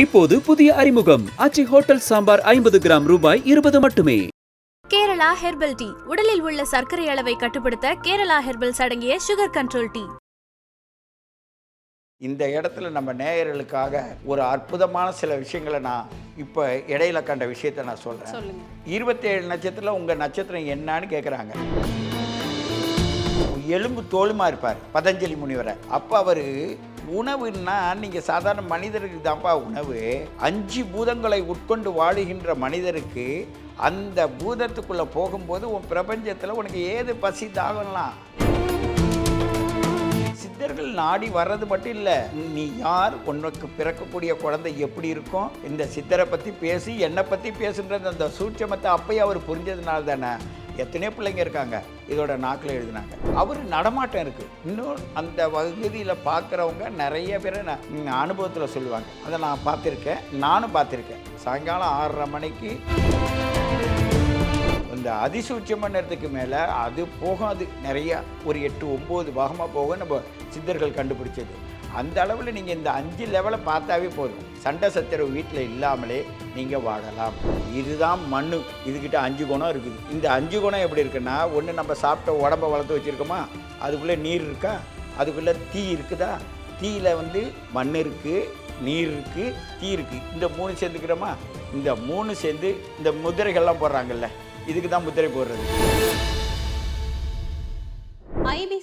இப்போது புதிய அறிமுகம். அச்சி ஹோட்டல் சாம்பார் ஐம்பது கிராம் ரூபாய் இருபது மட்டுமே. Kerala herbal tea. உடலில் உள்ள சர்க்கரை அளவை கட்டுப்படுத்த கேரளா ஹெர்பல்ஸ் அடங்கிய சுகர் கண்ட்ரோல் டீ. இந்த இடத்துல நம்ம நேயர்களுக்காக ஒரு அற்புதமான சில விஷயங்களை நான் இப்போ இடையில கண்ட விஷயத்தை நான் சொல்கிறேன் இருபத்தேழு நட்சத்திரத்தில் உங்கள் நட்சத்திரம் என்னன்னு கேட்குறாங்க எலும்பு தோலுமா இருப்பார். பதஞ்சலி முனிவரை. அப்போ அவர் உணவுன்னா நீங்கள் சாதாரண மனிதருக்கு தான்ப்பா உணவு. அஞ்சு பூதங்களை உட்கொண்டு வாழுகின்ற மனிதருக்கு அந்த பூதத்துக்குள்ளே போகும்போது உன் பிரபஞ்சத்தில் உனக்கு ஏது பசி தாகலாம்? சித்தர்கள் நாடி வர்றது மட்டும் இல்லை நீ யார் உனக்கு பிறக்கக்கூடிய குழந்தை எப்படி இருக்கும்? இந்த சித்தரை பற்றி பேசி என்னை பற்றி பேசுன்றது அந்த சூட்சமத்தை அப்பயே அவர் புரிஞ்சதுனால தானே. எத்தனையோ பிள்ளைங்க இருக்காங்க இதோட நாக்கில் எழுதினாங்க. அவர் நடமாட்டம் இருக்குது இன்னும் அந்த பகுதியில் பார்க்குறவங்க நிறைய பேர் நான் அனுபவத்தில் சொல்லுவாங்க. அதை நான் பார்த்துருக்கேன் நானும் பார்த்துருக்கேன். சாயங்காலம் ஆறரை மணிக்கு இந்த அதிசூட்சமன்றதுக்கு மேலே அது போகும் அது நிறையா ஒரு எட்டு ஒம்பது பாகமாக போகும். நம்ம சித்தர்கள் கண்டுபிடிச்சது. அந்த அளவில் நீங்கள் இந்த அஞ்சு லெவலை பார்த்தாவே போதும். சண்டை சச்சரவு வீட்டில் இல்லாமலே நீங்கள் வாழலாம். இதுதான் மண்ணு. இதுக்கிட்ட அஞ்சு குணம் இருக்குது. இந்த அஞ்சு குணம் எப்படி இருக்குன்னா ஒன்று நம்ம சாப்பிட்ட உடம்ப வளர்த்து வச்சுருக்கோமா? அதுக்குள்ளே நீர் இருக்கா? அதுக்குள்ளே தீ இருக்குதா? தீயில் வந்து மண் இருக்குது நீர் இருக்குது தீ இருக்குது இந்த மூணு சேர்ந்துக்கிறோமா? இந்த மூணு சேர்ந்து இந்த முதிரைகள்லாம் போடுறாங்கல்ல இதுக்கு தான் முத்திரை போடுறது.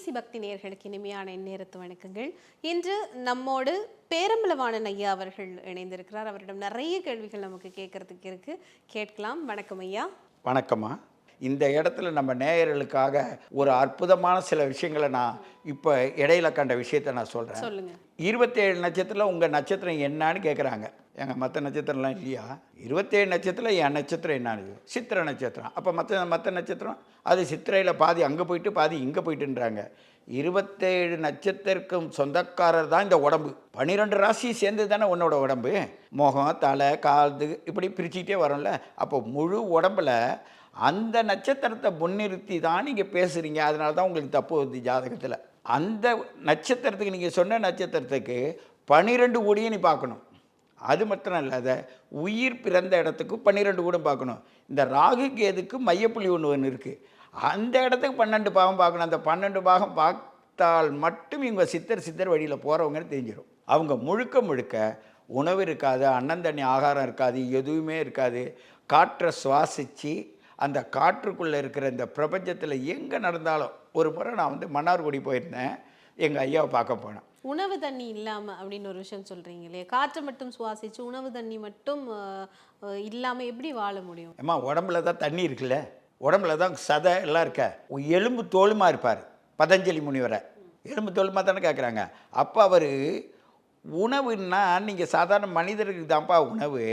ஐபிசி பக்தி நேயர்களுக்கு இனிமையான நேரத்து வணக்கங்கள். இன்று நம்மோடு பேரம்பலவாணன் ஐயா அவர்கள் இணைந்திருக்கிறார். அவரிடம் நிறைய கேள்விகள் நமக்கு கேட்கறதுக்கு இருக்கு. கேட்கலாம். வணக்கம் ஐயா. வணக்கம்மா. இந்த இடத்துல நம்ம நேயர்களுக்காக ஒரு அற்புதமான சில விஷயங்களை நான் இப்போ இடையில கண்ட விஷயத்தை நான் சொல்கிறேன் சொல்லுங்க. இருபத்தேழு நட்சத்திரத்தில் உங்கள் நட்சத்திரம் என்னன்னு கேட்குறாங்க எங்க மற்ற நட்சத்திரம்லாம் இல்லையா? இருபத்தேழு நட்சத்திரம் என் நட்சத்திரம் என்னது சித்திரை நட்சத்திரம். அப்போ மற்ற மற்ற நட்சத்திரம்? அது சித்திரையில் பாதி அங்கே போயிட்டு பாதி இங்கே போயிட்டுன்றாங்க. இருபத்தேழு நட்சத்திரக்கும் சொந்தக்காரர் தான் இந்த உடம்பு. பன்னிரெண்டு ராசி சேர்ந்து தானே உன்னோட உடம்பு? முகம் தலை காது இப்படி பிரிச்சுக்கிட்டே வரும்ல. அப்போ முழு உடம்புல அந்த நட்சத்திரத்தை முன்னிறுத்தி தான் நீங்கள் பேசுகிறீங்க அதனால தான் உங்களுக்கு தப்பு வருது ஜாதகத்தில். அந்த நட்சத்திரத்துக்கு நீங்கள் சொன்ன நட்சத்திரத்துக்கு பன்னிரெண்டு கோடியும் நீ பார்க்கணும். அது மட்டும் இல்லாத உயிர் பிறந்த இடத்துக்கு பன்னிரெண்டு கூட பார்க்கணும். இந்த ராகு கேதுக்கு மையப்புள்ளி ஒன்று ஒன்று இருக்குது அந்த இடத்துக்கு பன்னெண்டு பாகம் பார்க்கணும். அந்த பன்னெண்டு பாகம் பார்த்தால் மட்டும் இவங்க சித்தர் சித்தர் வழியில் போகிறவங்கன்னு தெரிஞ்சிடும் அவங்க முழுக்க முழுக்க உணவு இருக்காது அன்னம் தண்ணி ஆகாரம் இருக்காது எதுவுமே இருக்காது. காற்றை சுவாசித்து அந்த காற்றுக்குள்ளே இருக்கிற இந்த பிரபஞ்சத்தில் எங்கே நடந்தாலும் ஒரு முறை நான் வந்து மன்னார்குடி போயிருந்தேன். எங்கள் ஐயாவை பார்க்க போனேன். உணவு தண்ணி இல்லாம அப்படின்னு ஒரு விஷயம் சொல்றீங்க இல்லையா? காற்றை மட்டும் சுவாசிச்சு உணவு தண்ணி மட்டும் அஹ், அஹ், இல்லாம எப்படி வாழ முடியும்? ஏம்மா உடம்புல தான் தண்ணி இருக்குல்ல? உடம்புல தான் சதை எல்லாம் இருக்க? எலும்பு தோலுமா இருப்பார். பதஞ்சலி முனிவரை. எலும்பு தோலுமா தானே கேட்குறாங்க அப்போ அவர் உணவுன்னா நீங்கள் சாதாரண மனிதருக்கு தான்ப்பா உணவு.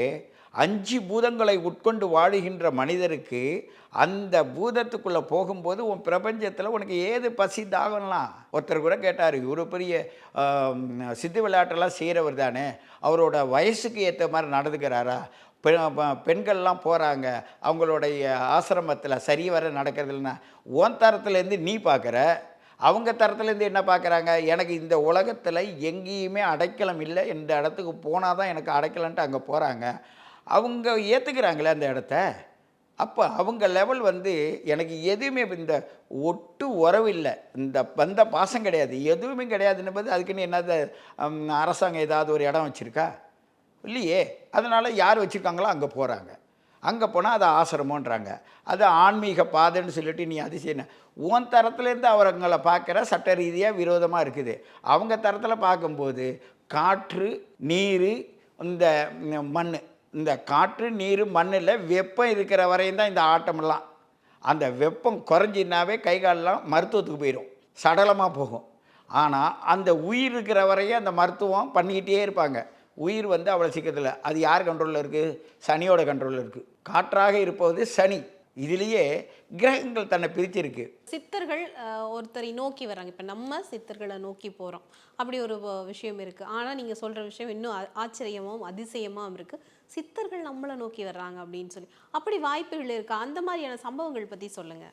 அஞ்சு பூதங்களை உட்கொண்டு வாழுகின்ற மனிதருக்கு அந்த பூதத்துக்குள்ளே போகும்போது உன் பிரபஞ்சத்தில் உனக்கு ஏது பசி தாகம்லாம்? ஒருத்தர் கூட கேட்டார் இவர் பெரிய சித்து விளையாட்டெல்லாம் செய்கிறவர் தானே அவரோட வயசுக்கு ஏற்ற மாதிரி நடந்துக்கிறாரா? பெ- பெண்கள்லாம் போகிறாங்க அவங்களுடைய ஆசிரமத்தில் சரி வர நடக்கிறதுலன்னா உன் தரத்துலேருந்து நீ பார்க்குற அவங்க தரத்துலேருந்து என்ன பார்க்குறாங்க எனக்கு இந்த உலகத்தில் எங்கேயுமே அடைக்கலம் இல்லை இந்த இடத்துக்கு போனால் தான் எனக்கு அடைக்கலன்ட்டு அங்கே போகிறாங்க அவங்க ஏற்றுக்கிறாங்களே அந்த இடத்த அப்போ அவங்க லெவல் வந்து எனக்கு எதுவுமே இந்த ஒட்டு உறவு இல்லை. இந்த வந்த பாசம் கிடையாது. எதுவுமே கிடையாதுன்னு போது அதுக்குன்னு என்னது அரசாங்கம் ஏதாவது ஒரு இடம் வச்சுருக்கா? இல்லையே. அதனால் யார் வச்சுருக்காங்களோ அங்கே போகிறாங்க அங்கே போனால் அது ஆசிரமன்றாங்க. அது ஆன்மீக பாதைன்னு சொல்லிட்டு நீ அது செய்யணும் உன் தரத்துலேருந்து அவங்களை பார்க்குற சட்ட ரீதியாக விரோதமாக இருக்குது. அவங்க தரத்தில் பார்க்கும்போது காற்று நீர் இந்த மண் இந்த காற்று நீர் மண்ணில் வெப்பம் இருக்கிற வரையும் தான் இந்த ஆட்டமெல்லாம். அந்த வெப்பம் குறைஞ்சினாவே கை காலெல்லாம் மருத்துவத்துக்கு போயிடும் சடலமாக போகும். ஆனால் அந்த உயிர் இருக்கிற வரையும் அந்த மருத்துவம் பண்ணிக்கிட்டே இருப்பாங்க. உயிர் வந்து அவ்வளோ சீக்கிரத்தில் அது யார் கண்ட்ரோலில் இருக்குது சனியோட கண்ட்ரோலில் இருக்குது காற்றாக இருப்பது சனி. இதுலேயே கிரகங்கள் தன்னை பிரிச்சிருக்கு. சித்தர்கள் ஒருத்தரை நோக்கி வராங்க இப்ப நம்ம சித்தர்களை நோக்கி போறோம். அப்படி ஒரு விஷயம் இருக்கு. ஆனா நீங்க சொல்ற விஷயம் இன்னும் ஆ- ஆச்சரியமாவும் அதிசயமாவும் இருக்கு. சித்தர்கள் நம்மளை நோக்கி வர்றாங்க அப்படின்னு சொல்லி. அப்படி வாய்ப்புகள் இருக்கா? அந்த மாதிரியான சம்பவங்கள் பத்தி சொல்லுங்க.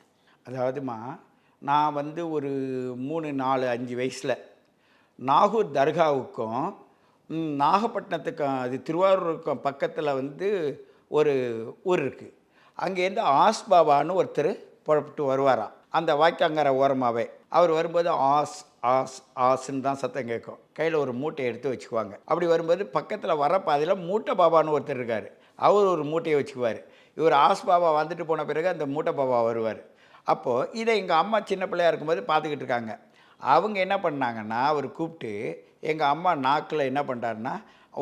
அதாவதுமா நான் வந்து ஒரு மூணு நாலு அஞ்சு வயசில் நாகூர் தர்காவுக்கும் ம், நாகப்பட்டினத்துக்கு அது திருவாரூருக்கு பக்கத்தில் வந்து ஒரு ஊர் இருக்குது அங்கேருந்து ஆஸ் பாபான்னு ஒருத்தர் புறப்பட்டு வருவாராம். அந்த வாய்க்காங்கிற ஓரமாகவே அவர் வரும்போது ஆஸ் ஆஸ் ஆஸ்ன்னு தான் சத்தம் கேட்கும். கையில் ஒரு மூட்டையை எடுத்து வச்சுக்குவாங்க. அப்படி வரும்போது பக்கத்தில் வர பாதையில் மூட்டை பாபான்னு ஒருத்தர் இருக்கார். அவர் ஒரு மூட்டையை வச்சுக்குவார். இவர் ஆஸ் பாபா வந்துட்டு போன பிறகு அந்த மூட்டை பாபா வருவார். அப்போது இதை எங்கள் அம்மா சின்ன பிள்ளையா இருக்கும்போது பார்த்துக்கிட்டு இருக்காங்க. அவங்க என்ன பண்ணாங்கன்னா அவர் கூப்பிட்டு எங்கள் அம்மா நாக்கில் என்ன பண்ணுறாருன்னா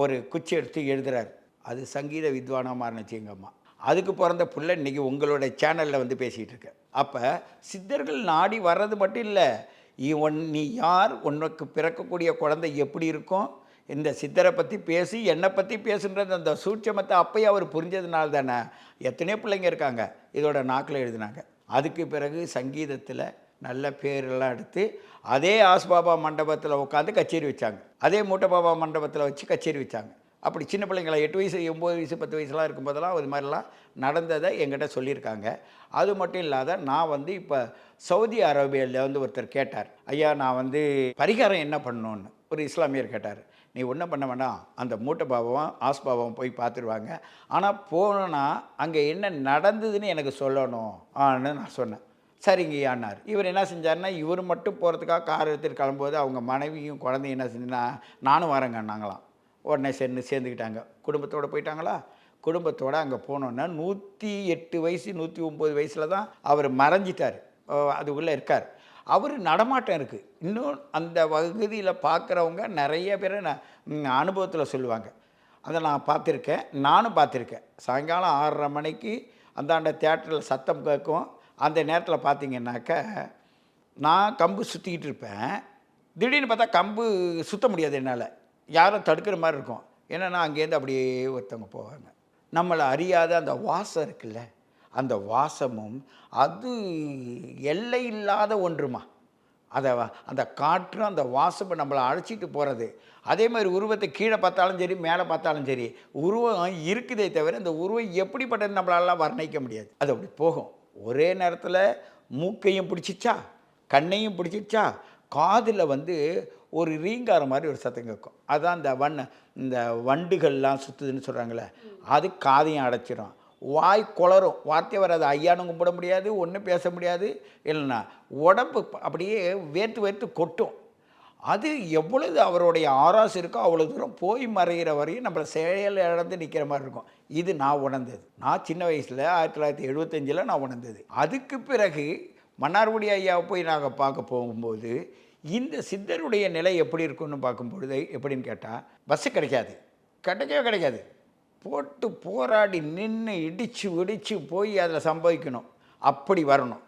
ஒரு குச்சி எடுத்து எழுதுறாரு. அது சங்கீத வித்வானாக மாறினுச்சு எங்கள் அம்மா. அதுக்கு பிறந்த பிள்ளை இன்றைக்கி உங்களோட சேனலில் வந்து பேசிகிட்டு இருக்கேன் அப்போ சித்தர்கள் நாடி வர்றது மட்டும் இல்லை இவன் நீ யார் உனக்கு பிறக்கக்கூடிய குழந்தை எப்படி இருக்கும்? இந்த சித்தரை பற்றி பேசி என்னை பற்றி பேசுன்றது அந்த சூட்சமத்தை அப்பயே அவர் புரிஞ்சதுனால தானே எத்தனையோ பிள்ளைங்க இருக்காங்க இதோட நாக்கில் எழுதினாங்க. அதுக்கு பிறகு சங்கீதத்தில் நல்ல பேரெல்லாம் எடுத்து அதே ஆஸ்பாபா மண்டபத்தில் உட்காந்து கச்சேரி வச்சாங்க. அதே மூட்டை பாபா மண்டபத்தில் வச்சு கச்சேரி வச்சாங்க. அப்படி சின்ன பிள்ளைங்கள எட்டு வயசு ஒம்பது வயசு பத்து வயசுலாம் இருக்கும்போதெல்லாம் இது மாதிரிலாம் நடந்ததை எங்கிட்ட சொல்லியிருக்காங்க. அது மட்டும் இல்லாத நான் வந்து இப்போ சவுதி அரேபியாவில் வந்து ஒருத்தர் கேட்டார். ஐயா நான் வந்து பரிகாரம் என்ன பண்ணணும்னு? ஒரு இஸ்லாமியர் கேட்டார். நீ ஒன்றும் பண்ண வேண்டாம் அந்த மூட்டை பாபாவும் ஆஸ் போய் பார்த்துருவாங்க. ஆனால் போனோன்னா அங்கே என்ன நடந்ததுன்னு எனக்கு சொல்லணும். ஆன்னு நான் சொன்னேன். சரிங்கய்யான்னார் இவர் என்ன செஞ்சாருன்னா இவர் மட்டும் போகிறதுக்காக கார் எடுத்துகிட்டு கிளம்பும்போது அவங்க மனைவியும் குழந்தையும் என்ன செஞ்சுன்னா நானும் வரேங்க நாங்களாம் உடனே சேர்ந்து சேர்ந்துக்கிட்டாங்க. குடும்பத்தோடு போயிட்டாங்களா? குடும்பத்தோடு அங்கே போனோன்னா நூற்றி எட்டு வயசு நூற்றி ஒம்பது வயசில் தான் அவர் மறைஞ்சிட்டார். அதுக்குள்ளே இருக்கார். அவர் நடமாட்டம் இருக்குது இன்னும் அந்த பகுதியில் பார்க்குறவங்க நிறைய பேர் நான் அனுபவத்தில் சொல்லுவாங்க. அதை நான் பார்த்துருக்கேன் நானும் பார்த்துருக்கேன். சாயங்காலம் ஆறரை மணிக்கு அந்தாண்ட தேட்டரில் சத்தம் கேட்கும். அந்த நேரத்தில் பார்த்தீங்கன்னாக்க நான் கம்பு சுற்றிக்கிட்டு இருப்பேன். திடீர்னு பார்த்தா கம்பு சுற்ற முடியாது என்னால். யாரும் தடுக்கிற மாதிரி இருக்கும். ஏன்னா அங்கேருந்து அப்படியே ஒருத்தவங்க போவாங்க. நம்மளை அறியாத அந்த வாசம் இருக்குல்ல அந்த வாசமும் அது எல்லை இல்லாத ஒன்றுமா? அதை அந்த காற்றும் அந்த வாசப்பை நம்மளை அழைச்சிட்டு போகிறது அதே மாதிரி உருவத்தை கீழே பார்த்தாலும் சரி மேலே பார்த்தாலும் சரி உருவம் இருக்குதே தவிர அந்த உருவம் எப்படிப்பட்டது நம்மளாலாம் வர்ணிக்க முடியாது. அது அப்படி போகும். ஒரே நேரத்தில் மூக்கையும் பிடிச்சிச்சா? கண்ணையும் பிடிச்சிச்சா? காதில் வந்து ஒரு ரீங்காரம் மாதிரி ஒரு சத்தம் கேட்கும். அதுதான் இந்த வண் இந்த வண்டுகள்லாம் சுற்றுதுன்னு சொல்கிறாங்களே அது காதையும் அடைச்சிரும். வாய் குளரும் வார்த்தை வராது. ஐயானும் கும்பிட முடியாது ஒன்றும் பேச முடியாது. இல்லைன்னா உடம்பு அப்படியே வேர்த்து வேர்த்து கொட்டும். அது எவ்வளவு அவருடைய ஆராசு இருக்கோ அவ்வளோ தூரம் போய் மறைகிற வரையும் நம்மளை செயல் இழந்து நிற்கிற மாதிரி இருக்கும். இது நான் உணர்ந்தது. நான் சின்ன வயசில் ஆயிரத்தி தொள்ளாயிரத்தி எழுபத்தஞ்சில் நான் உணர்ந்தது. அதுக்கு பிறகு மன்னார்குடி ஐயாவை போய் நாங்கள் பார்க்க போகும்போது இந்த சித்தருடைய நிலை எப்படி இருக்குன்னு பார்க்கும்பொழுது எப்படின்னு கேட்டால் பஸ்ஸு கிடைக்காது. கிடைக்கவே கிடைக்காது. போட்டு போராடி நின்று இடித்து இடித்து போய் அதில் சம்பவிக்கணும். அப்படி வரணும்.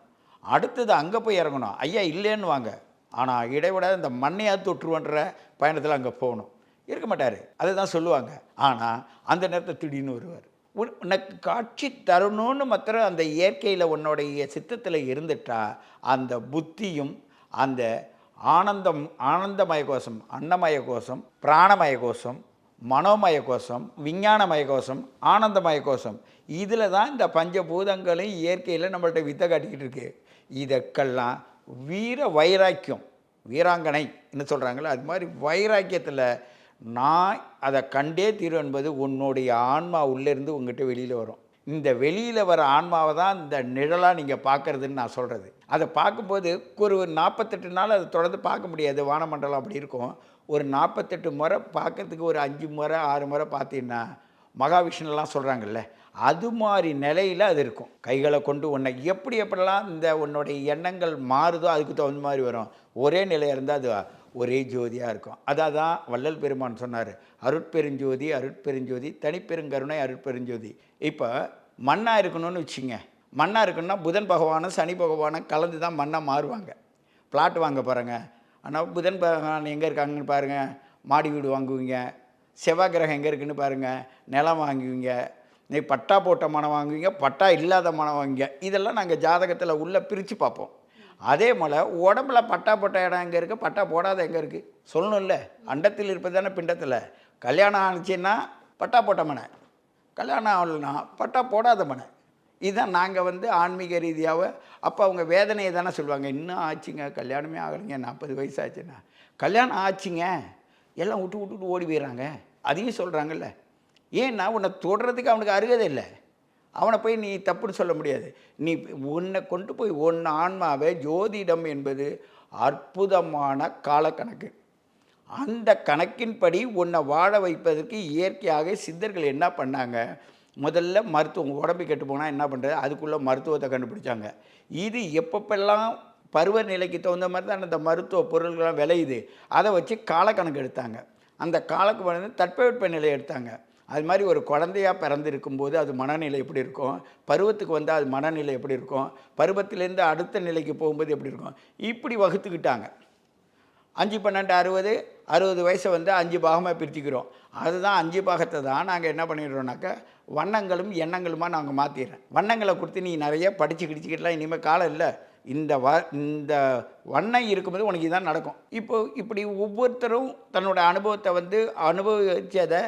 அடுத்தது அங்கே போய் இறங்கணும். ஐயா இல்லைன்னு வாங்க. ஆனால் இடைவிடாத இந்த மண்ணையாக தொற்றுவன்ற பயணத்தில் அங்கே போகணும். இருக்க மாட்டார். அதை தான் சொல்லுவாங்க. ஆனால் அந்த நேரத்தை திடீர்னு வருவார். உனக்கு காட்சி தரணும்னு மாத்திரம் அந்த இயற்கையில் உன்னுடைய சித்தத்தில் இருந்துட்டா அந்த புத்தியும் அந்த ஆனந்தம் ஆனந்தமய கோஷம் அன்னமய கோஷம் பிராணமய கோஷம் மனோமய கோஷம் விஞ்ஞானமய கோஷம் ஆனந்தமய கோஷம் இதில் தான் இந்த பஞ்சபூதங்களும் இயற்கையில் நம்மள்கிட்ட வித்தை காட்டிக்கிட்டு இருக்கு. இதற்கெல்லாம் வீர வைராக்கியம் வீராங்கனை என்ன சொல்கிறாங்களோ அது மாதிரி வைராக்கியத்தில் நான் அதை கண்டே தீரும் என்பது உன்னுடைய ஆன்மா உள்ளேருந்து உங்ககிட்ட வெளியில் வரும். இந்த வெளியில் வர ஆன்மாவை தான் இந்த நிழலாக நீங்கள் பார்க்குறதுன்னு நான் சொல்கிறது அதை பார்க்கும்போது ஒரு நாற்பத்தெட்டு நாள் அதை தொடர்ந்து பார்க்க முடியாது. வானமண்டலம் அப்படி இருக்கும். ஒரு நாற்பத்தெட்டு முறை பார்க்கறதுக்கு ஒரு அஞ்சு முறை ஆறு முறை பார்த்தீங்கன்னா மகாவிஷ்ணுலாம் சொல்கிறாங்கல்ல அது மாதிரி நிலையில் அது இருக்கும். கைகளை கொண்டு உன்னை எப்படி எப்படிலாம் இந்த உன்னுடைய எண்ணங்கள் மாறுதோ அதுக்கு தகுந்த மாதிரி வரும். ஒரே நிலையாக இருந்தால் அது ஒரே ஜோதியாக இருக்கும். அதான் தான் வள்ளல் பெருமான் சொன்னார் அருட்பெருஞ்சோதி அருட்பெருஞ்சோதி தனிப்பெருங்கருணை அருட்பெருஞ்சோதி. இப்போ மண்ணாக இருக்கணும்னு வச்சுங்க. மண்ணாக இருக்கணும்னா புதன் பகவானும் சனி பகவானும் கலந்து தான் மண்ணாக மாறுவாங்க. பிளாட் வாங்க பாருங்கள் ஆனால் புதன் பகவான் எங்கே இருக்காங்கன்னு பாருங்கள் மாடி வீடு வாங்குவீங்க. செவ்வாய் கிரகம் எங்கே இருக்குன்னு பாருங்கள் நிலம் வாங்குவீங்க. நீ பட்டா போட்ட மனம் வாங்குவீங்க. பட்டா இல்லாத மனம் வாங்குவீங்க. இதெல்லாம் நாங்கள் ஜாதகத்தில் உள்ளே பிரித்து பார்ப்போம். அதே போல் உடம்புல பட்டா போட்ட இடம் எங்கே இருக்குது பட்டா போடாத எங்கே இருக்குது சொல்லணும்ல. அண்டத்தில் இருப்பது தானே பிண்டத்தில். கல்யாணம் ஆணுச்சுன்னா பட்டா போட்ட மனை. கல்யாணம் ஆகலைன்னா பட்டா போடாத மனை. இதுதான் நாங்கள் வந்து ஆன்மீக ரீதியாக அப்போ அவங்க வேதனையை தானே சொல்லுவாங்க. இன்னும் ஆச்சுங்க. கல்யாணமே ஆகலைங்க. நாற்பது வயசு ஆச்சுன்னா கல்யாணம் ஆச்சுங்க. எல்லாம் விட்டு விட்டுட்டு ஓடி போயிடுறாங்க. அதையும் சொல்கிறாங்கல்ல ஏன்னா உன்னை தொடுறதுக்கு அவனுக்கு அருகதை இல்லை. அவனை போய் நீ தப்புன்னு சொல்ல முடியாது. நீ உன்னை கொண்டு போய் உன் ஆன்மாவை ஜோதிடம் என்பது அற்புதமான காலக்கணக்கு. அந்த கணக்கின்படி உன்னை வாழ வைப்பதற்கு இயற்கையாக சித்தர்கள் என்ன பண்ணாங்க? முதல்ல மருத்துவம் உடம்பு கெட்டு போனால் என்ன பண்ணுறது அதுக்குள்ளே மருத்துவத்தை கண்டுபிடிச்சாங்க. இது எப்பப்பெல்லாம் பருவநிலைக்கு தகுந்த மாதிரி தான் அந்த மருத்துவ பொருள்கள்லாம் விளையுது அதை வச்சு காலக்கணக்கு எடுத்தாங்க. அந்த காலக்கு வந்து தட்பவெட்ப நிலை எடுத்தாங்க. அது மாதிரி ஒரு குழந்தையா பிறந்திருக்கும் போது அது மனநிலை எப்படி இருக்கும்? பருவத்துக்கு வந்தால் அது மனநிலை எப்படி இருக்கும்? பருவத்திலேருந்து அடுத்த நிலைக்கு போகும்போது எப்படி இருக்கும்? இப்படி வகுத்துக்கிட்டாங்க. அஞ்சு பன்னெண்டு அறுபது அறுபது வயசை வந்து அஞ்சு பாகமாக பிரிச்சுக்கிறோம். அதுதான் அஞ்சு பாகத்தை தான் நாங்கள் என்ன பண்ணிடுறோம்னாக்கா வண்ணங்களும் எண்ணங்களுமா நாங்கள் மாற்றிடுறோம் வண்ணங்களை கொடுத்து நீ நிறைய படித்து கிடிச்சிக்கிட்டலாம் இனிமேல் காலம் இல்லை. இந்த வ இந்த வண்ணம் இருக்கும்போது உனக்கு இதான் நடக்கும். இப்போ இப்படி ஒவ்வொருத்தரும் தன்னோட அனுபவத்தை வந்து அனுபவிச்சதை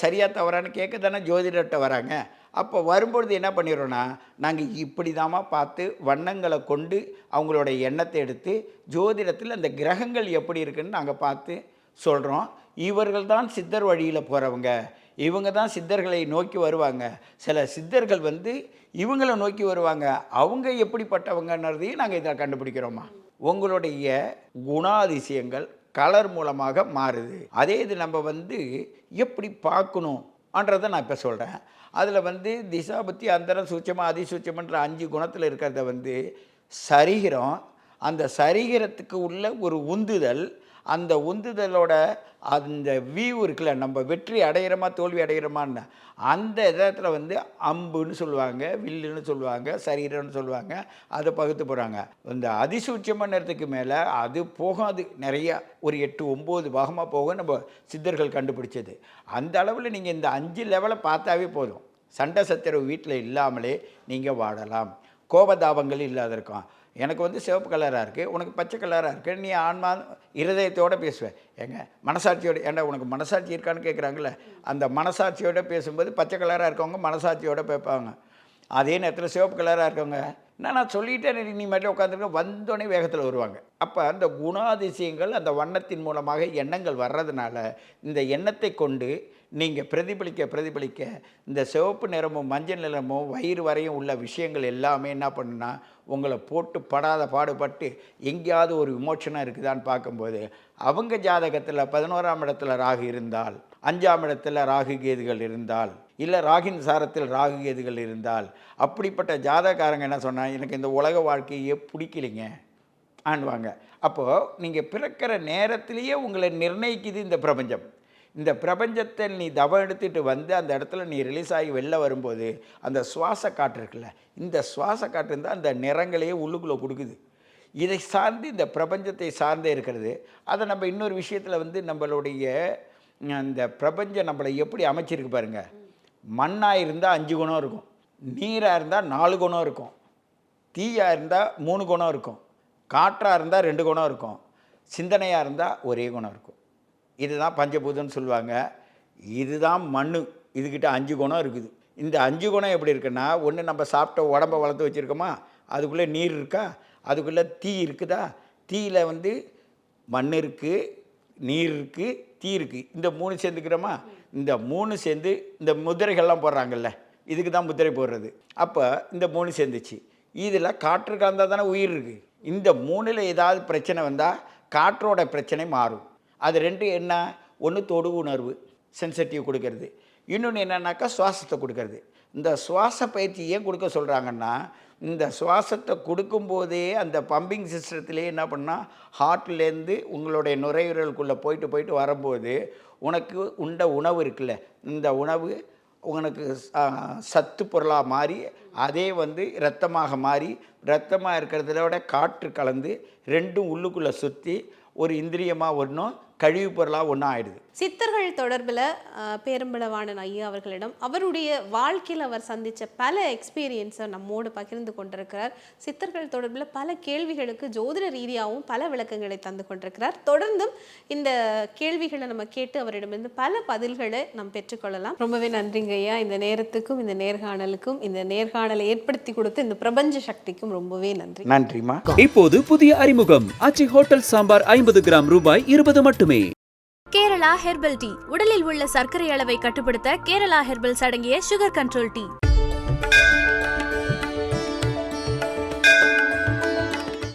சரியாக தவறான்னு கேட்க தானே ஜோதிடர்கிட்ட வராங்க. அப்போ வரும்பொழுது என்ன பண்ணிடுறோன்னா நாங்கள் இப்படி தாமா பார்த்து வண்ணங்களை கொண்டு அவங்களோட எண்ணத்தை எடுத்து ஜோதிடத்தில் அந்த கிரகங்கள் எப்படி இருக்குன்னு நாங்கள் பார்த்து சொல்கிறோம் இவர்கள் தான் சித்தர் வழியில் போகிறவங்க இவங்க தான் சித்தர்களை நோக்கி வருவாங்க. சில சித்தர்கள் வந்து இவங்களை நோக்கி வருவாங்க. அவங்க எப்படிப்பட்டவங்கன்றதையும் நாங்கள் இதில் கண்டுபிடிக்கிறோமா உங்களுடைய குணாதிசயங்கள் கலர் மூலமாக மாறுது. அதே இது நம்ம வந்து எப்படி பார்க்கணும்ன்றதை நான் இப்போ சொல்கிறேன் அதில் வந்து திசாபத்தி அந்தரம் சூட்சமாக அதிசூட்சமன்ற அஞ்சு குணத்தில் இருக்கிறத வந்து சரிகிரம் அந்த சரிகிரத்துக்கு உள்ள ஒரு உந்துதல் அந்த உந்துதலோட அந்த வியூ இருக்குல்ல நம்ம வெற்றி அடையிறோமா தோல்வி அடையிறோமான்னு. அந்த இடத்துல வந்து அம்புன்னு சொல்லுவாங்க வில்லுன்னு சொல்லுவாங்க சரீரம்னு சொல்லுவாங்க அதை பகுத்து போகிறாங்க இந்த அதிசூட்சமன்றதுக்கு மேலே அது போகாது. நிறையா ஒரு எட்டு ஒம்பது பாகமாக போகும் நம்ம சித்தர்கள் கண்டுபிடிச்சது. அந்த அளவில் நீங்கள் இந்த அஞ்சு லெவலை பார்த்தாவே போதும். சண்டை சத்திரவு வீட்டில் இல்லாமலே நீங்கள் வாழலாம். கோபதாபங்கள் இல்லாத இருக்கும் எனக்கு வந்து சிவப்பு கலராக இருக்குது உனக்கு பச்சை கலராக இருக்குது நீ ஆன்மா இருதயத்தோடு பேசுவேன் ஏங்க மனசாட்சியோட ஏன்டா உனக்கு மனசாட்சி இருக்கான்னு கேட்குறாங்கல்ல அந்த மனசாட்சியோட பேசும்போது பச்சை கலராக இருக்கவங்க மனசாட்சியோட பேப்பாங்க. அதே நேரத்தில் சிவப்பு கலராக இருக்கவங்க நான் நான் சொல்லிட்டேன் நீ மட்டும் உட்காந்துருக்க வந்தோடனே வேகத்தில் வருவாங்க. அப்போ அந்த குணாதிசயங்கள் அந்த வண்ணத்தின் மூலமாக எண்ணங்கள் வர்றதுனால இந்த எண்ணத்தை கொண்டு நீங்கள் பிரதிபலிக்க பிரதிபலிக்க இந்த சிவப்பு நிறமும் மஞ்சள் நிறமும் வயிறு வரையும் உள்ள விஷயங்கள் எல்லாமே என்ன பண்ணுனா உங்களை போட்டு படாத பாடுபட்டு எங்கேயாவது ஒரு விமோச்சனம் இருக்குதான்னு பார்க்கும்போது அவங்க ஜாதகத்தில் பதினோராம் இடத்துல ராகு இருந்தால் அஞ்சாம் இடத்துல ராகு கேதுகள் இருந்தால் இல்லை ராகின் சாரத்தில் ராகு கேதுகள் இருந்தால் அப்படிப்பட்ட ஜாதகாரங்க என்ன சொன்னால் எனக்கு இந்த உலக வாழ்க்கையே பிடிக்கலைங்க ஆண்டுவாங்க. அப்போது நீங்கள் பிறக்கிற நேரத்திலேயே உங்களை நிர்ணயிக்குது இந்த பிரபஞ்சம். இந்த பிரபஞ்சத்தை நீ தவம் எடுத்துகிட்டு வந்து அந்த இடத்துல நீ ரிலீஸ் ஆகி வெளில வரும்போது அந்த சுவாச காற்று இருக்குல்ல இந்த சுவாச காற்று இருந்தால் அந்த நிறங்களையே உள்ளுக்குள்ளே கொடுக்குது. இதை சார்ந்து இந்த பிரபஞ்சத்தை சார்ந்தே இருக்கிறது. அதை நம்ம இன்னொரு விஷயத்தில் வந்து நம்மளுடைய அந்த பிரபஞ்சம் நம்மளை எப்படி அமைச்சிருக்கு பாருங்கள் மண்ணாக இருந்தால் அஞ்சு குணம் இருக்கும். நீராக இருந்தால் நாலு குணம் இருக்கும். தீயாக இருந்தால் மூணு குணம் இருக்கும். காற்றாக இருந்தால் ரெண்டு குணம் இருக்கும். சிந்தனையாக இருந்தால் ஒரே குணம் இருக்கும். இதுதான் பஞ்சபூதம்னு சொல்லுவாங்க. இதுதான் மண் இதுக்கிட்ட அஞ்சு குணம் இருக்குது. இந்த அஞ்சு குணம் எப்படி இருக்குன்னா ஒன்று நம்ம சாப்பிட்ட உடம்ப வளர்த்து வச்சுருக்கோமா? அதுக்குள்ளே நீர் இருக்கா? அதுக்குள்ளே தீ இருக்குதா? தீயில் வந்து மண் இருக்குது நீர் இருக்குது தீ இருக்குது இந்த மூணு சேர்ந்துக்கிறோமா? இந்த மூணு சேர்ந்து இந்த முதிரைகள்லாம் போடுறாங்கல்ல இதுக்கு தான் முத்திரை போடுறது. அப்போ இந்த மூணு சேர்ந்துச்சு. இதில் காற்று கலந்தால் தானே உயிர் இருக்குது இந்த மூணில் ஏதாவது பிரச்சனை வந்தால் காற்றோட பிரச்சனை மாறும். அது ரெண்டு என்ன? ஒன்று தொடு உணர்வு சென்சிட்டிவ் கொடுக்கறது. இன்னொன்று என்னன்னாக்கா சுவாசத்தை கொடுக்கறது. இந்த சுவாச பயிற்சி ஏன் கொடுக்க சொல்கிறாங்கன்னா இந்த சுவாசத்தை கொடுக்கும்போதே அந்த பம்பிங் சிஸ்டத்திலே என்ன பண்ணால் ஹார்ட்லேருந்து உங்களுடைய நுரையீரலுக்குள்ளே போயிட்டு போயிட்டு வரும்போது உனக்கு உண்ட உணவு இருக்குல்ல இந்த உணவு உனக்கு சத்து பொருளாக மாறி அதே வந்து இரத்தமாக மாறி இரத்தமாக இருக்கிறதோட காற்று கலந்து ரெண்டும் உள்ளுக்குள்ளே சுற்றி ஒரு இந்திரியமாக ஒன்றும் கழிவுப் பொருளாக ஒன்றா ஆயிடுது சித்தர்கள் தொடர்பில் பேரம்பளவாணன் ஐயா அவர்களிடம் அவருடைய வாழ்க்கையில் அவர் சந்தித்த பல எக்ஸ்பீரியன்ஸை நம்மோடு பகிர்ந்து கொண்டிருக்கிறார். சித்தர்கள் தொடர்பில் பல கேள்விகளுக்கு ஜோதிட ரீதியாகவும் பல விளக்கங்களை தந்து கொண்டிருக்கிறார். தொடர்ந்தும் இந்த கேள்விகளை நம்ம கேட்டு அவரிடமிருந்து பல பதில்களை நாம் பெற்றுக்கொள்ளலாம். ரொம்பவே நன்றிங்க ஐயா. இந்த நேரத்துக்கும் இந்த நேர்காணலுக்கும் இந்த நேர்காணலை ஏற்படுத்தி கொடுத்த இந்த பிரபஞ்ச சக்திக்கும் ரொம்பவே நன்றி. நன்றிம்மா. இப்போது புதிய அறிமுகம். ஆச்சி ஹோட்டல் சாம்பார் ஐம்பது கிராம் ரூபாய் இருபது மட்டுமே. Kerala herbal tea. உடலில் உள்ள சர்க்கரை அளவை கட்டுப்படுத்த கேரளா ஹெர்பல்ஸ் அடங்கிய சுகர் கண்ட்ரோல் டீ.